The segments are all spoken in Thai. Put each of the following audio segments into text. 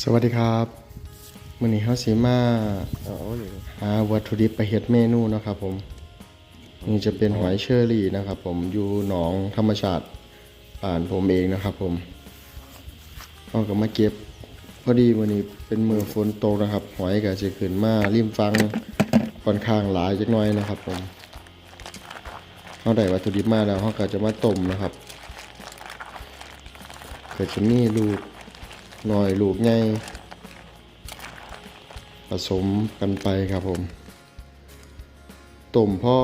สวัสดีครับมื้อนี้เฮาสิมาอ๋อนี่หาวัตถุดิบไปเฮ็ดเมนูเนาะครับผม นี่จะเป็นหอยเชอรี่นะครับ ผมอยู่หนองธรรมชาติป่านผมเองนะครับ ผมเอาก็มาเก็บพอดีวันนี้เป็นมือฝนตกนะครับ หอยก็จะขึ้นมาริมฟังค่อนข้างหลายจักหน่อยนะครับ ผมเฮาได้วัตถุดิบมาแล้วเฮาก็จะมาต้มนะครับก็จะมีลูก หน้อยลูกใหญ่ผสมกันไปครับผมต้มพ่อ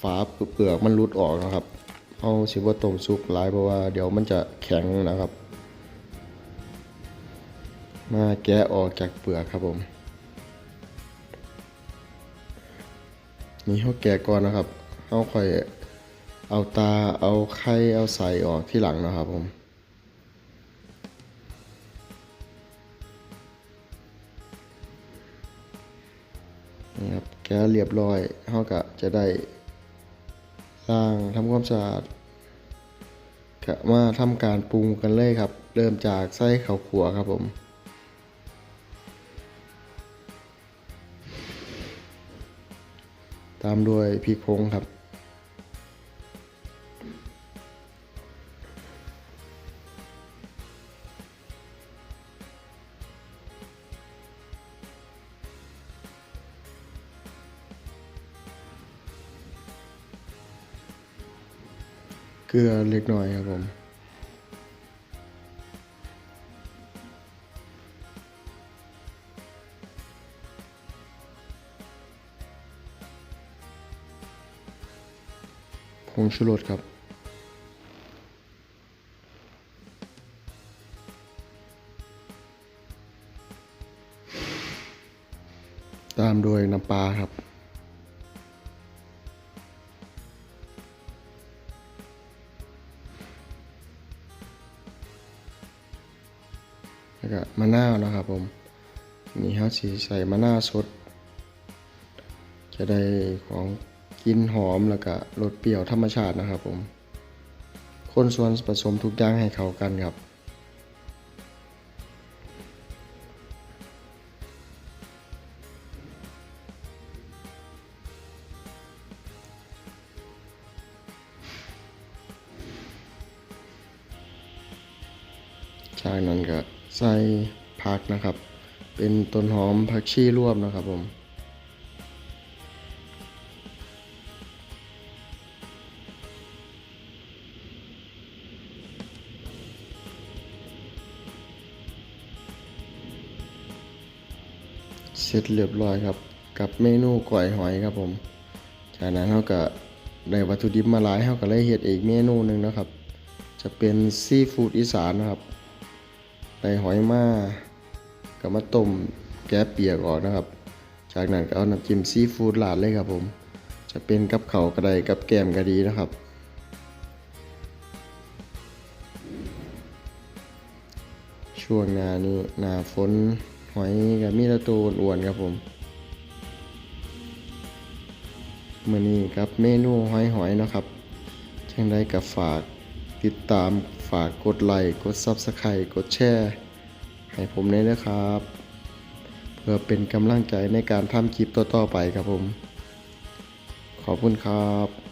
ฝาเปลือกมันรุดออกนะครับเอาสิว่าต้มสุกหลายเพราะว่าเดี๋ยวมันจะแข็งนะครับ มาแกะออกจากเปลือกครับผม นี่เขาแกะก่อนนะครับเขาค่อยเอาตาเอาไข่เอาใส่ออกที่หลังนะครับผม นี่ครับแกเรียบร้อยเขาก็จะได้ล้างทำความสะอาดก็มาทำการปรุงกันเลยครับ เริ่มจากไส้ข้าวขัวครับผมตามด้วยพริกพงครับ เกลือเล็กน้อยครับผมผงชูรสครับตามด้วยน้ำปลาครับ แล้วก็มะนาวนะครับผมนี่ฮะสีใส่มะนาวสด จะได้ของกลินหอมแล้วก็รสเปรี้ยวธรรมชาตินะครับผมคนส่วนผสมทุกอย่างให้เข้ากันครับจากนั้นก็ ใส่ผักนะครับ เป็นต้นหอมผักชีรวมนะครับผมเสร็จเรียบร้อยครับ กับเมนูก๋วยหอยครับผมจากนั้นเราก็ได้วัตถุดิบมาหลายเราก็เลยเฮ็ดอีกเมนูหนึ่งนะครับ จะเป็นซีฟู้ดอีสานนะครับ ได้หอยมาก็มาต้มแกะเปียกออกนะครับ จากนั้นก็เอาน้ำจิ้มซีฟู้ดราดเลยครับผม จะเป็นกับเขาวก็ไดกับแกมก็ดีนะครับ ช่วงหน้านี้หน้าฝนหอยกับมีตะตูอ้วนครับผมมื่อนี้ครับเมนูหอยหอยนะครับจังได้กับฝาก ติดตามฝากกดไลค์กดซับสไครต์กดแชร์ให้ผมได้นะครับ เพื่อเป็นกำลังใจในการทำคลิปต่อๆไปครับผม ขอบคุณครับ